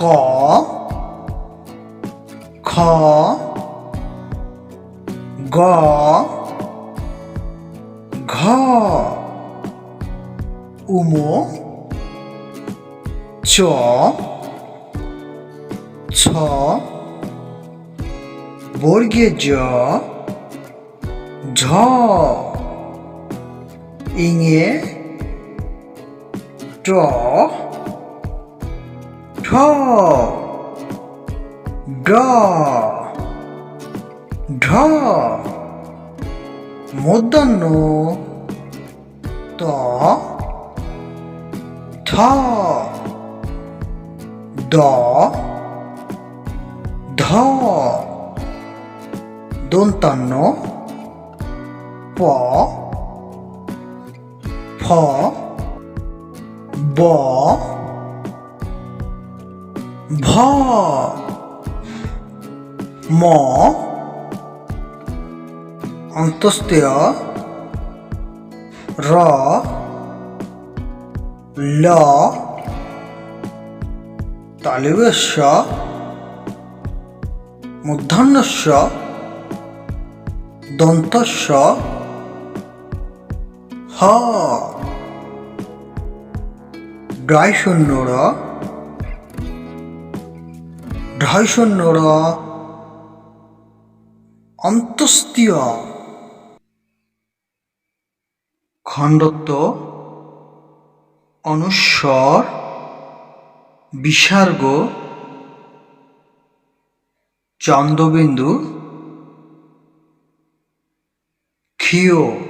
ক খ গ ঘ উমো চ ছ বর্গে জ ঝ ইঙে ট ঠ ড ঢ মূর্ধন্য ত থ দ ধ দন্তান্ন প ফ ব ভ ম অন্তস্তেয় র ল তালিবেশ্য মূর্ধন্যস্য দন্তস্য হ। ডয় শূন্য র র অন্তস্তীয় খণ্ডত্ব অনুস্বর বিসর্গ চন্দ্রবিন্দু ক্ষীয়।